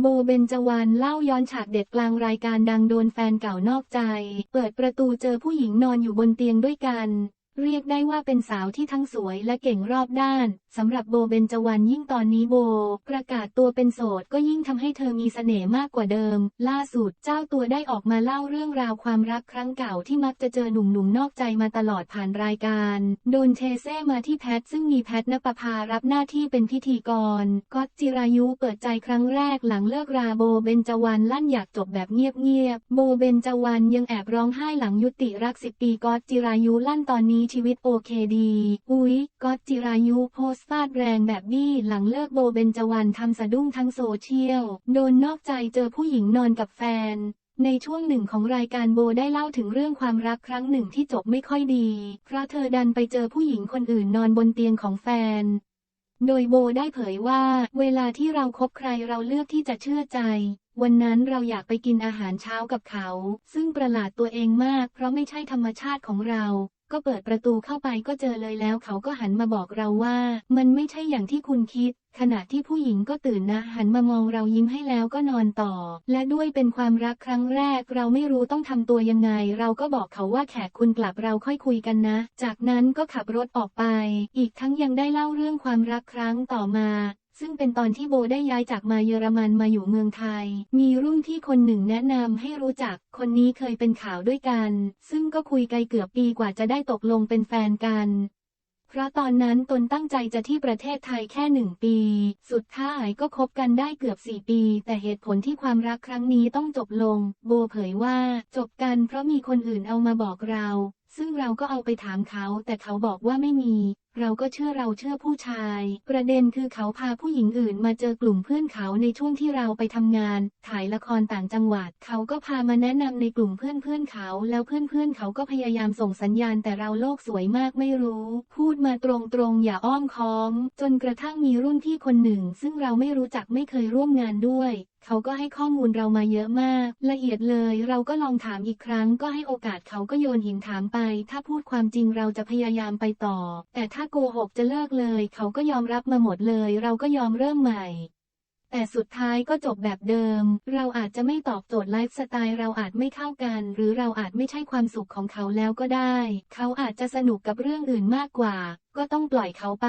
โบเบนจวานเล่าย้อนฉากเด็ดกลางรายการดังโดนแฟนเก่านอกใจ เปิดประตูเจอผู้หญิงนอนอยู่บนเตียงด้วยกัน เรียกได้ว่าเป็นสาวที่ทั้งสวยและเก่งรอบด้านสำหรับโบเบนจวรรณยิ่งตอนนี้โบ ประกาศตัวเป็นโสดก็ยิ่งทำให้เธอมีเสน่ห์มากกว่าเดิม ล่าสุดเจ้าตัวได้ออกมาเล่าเรื่องราวความรักครั้งเก่าที่มักจะเจอหนุ่มๆนอกใจมาตลอดผ่านรายการ โดนเทเซ่มาที่แพทซึ่งมีแพทนปภารับหน้าที่เป็นพิธีกรก๊อตจิรายุเปิดใจครั้งแรกหลังเลิกราโบเบนจวรรณลั่นอยากจบแบบเงียบๆโบเบนจวรรณยังแอบร้องไห้หลังยุติรักสิบปีก๊อตจิรายุลั่นตอนนี้ชีวิตโอเคดี อุ๊ยก๊อตจิรายุโพสต์ฟาดแรงแบบบี้หลังเลิกโบเบนจวรรณทำสะดุ้งทั้งโซเชียล โดนนอกใจเจอผู้หญิงนอนกับแฟน ในช่วงหนึ่งของรายการโบได้เล่าถึงเรื่องความรักครั้งหนึ่งที่จบไม่ค่อยดี เพราะเธอดันไปเจอผู้หญิงคนอื่นนอนบนเตียงของแฟนโดยโบได้เผยว่า เวลาที่เราคบใครเราเลือกที่จะเชื่อใจ วันนั้นเราอยากไปกินอาหารเช้ากับเขา ซึ่งประหลาดตัวเองมาก เพราะไม่ใช่ธรรมชาติของเรา ก็เปิดประตูเข้าไปก็เจอเลยแล้วเขาก็หันมาบอกเราว่า มันไม่ใช่อย่างที่คุณคิด ขณะที่ผู้หญิงก็ตื่นนะ หันมามองเรายิ้มให้แล้วก็นอนต่อ และด้วยเป็นความรักครั้งแรก เราไม่รู้ต้องทำตัวยังไง เราก็บอกเขาว่าแขกคุณกลับเราค่อยคุยกันนะ จากนั้นก็ขับรถออกไป อีกทั้งยังได้เล่าเรื่องความรักครั้งต่อมา ซึ่งเป็นตอนที่โบได้ย้ายจากมาเยอรมันมาอยู่เมืองไทย มีรุ่นที่คนหนึ่งแนะนำให้รู้จัก คนนี้เคยเป็นข่าวด้วยกัน ซึ่งก็คุยไกลเกือบปีกว่าจะได้ตกลงเป็นแฟนกันเพราะตอนนั้นตนตั้งใจจะที่ประเทศไทยแค่หนึ่งปี สุดท้ายก็คบกันได้เกือบสี่ปี แต่เหตุผลที่ความรักครั้งนี้ต้องจบลง โบเผยว่า จบกันเพราะมีคนอื่นเอามาบอกเรา ซึ่งเราก็เอาไปถามเขา แต่เขาบอกว่าไม่มี เราก็เชื่อเราเชื่อผู้ชาย ประเด็นคือเขาพาผู้หญิงอื่นมาเจอกลุ่มเพื่อนเขาในช่วงที่เราไปทำงาน ถ่ายละครต่างจังหวัด เขาก็พามาแนะนำในกลุ่มเพื่อนเพื่อนเขา แล้วเพื่อนเพื่อนเขาก็พยายามส่งสัญญาณแต่เราโลกสวยมากไม่รู้ พูดมาตรงๆอย่าอ้อมค้อม จนกระทั่งมีรุ่นพี่คนหนึ่ง ซึ่งเราไม่รู้จักไม่เคยร่วมงานด้วย เขาก็ให้ข้อมูลเรามาเยอะมาก ละเอียดเลย เราก็ลองถามอีกครั้ง ก็ให้โอกาสเขาก็โยนหินถามไป ถ้าพูดความจริงเราจะพยายามไปต่อ แต่ถ้าโกหกจะเลิกเลย เขาก็ยอมรับมาหมดเลย เราก็ยอมเริ่มใหม่แต่สุดท้ายก็จบแบบเดิม เราอาจจะไม่ตอบโจทย์ไลฟ์สไตล์เราอาจไม่เข้ากัน หรือเราอาจไม่ใช่ความสุขของเขาแล้วก็ได้ เขาอาจจะสนุกกับเรื่องอื่นมากกว่า ก็ต้องปล่อยเขาไป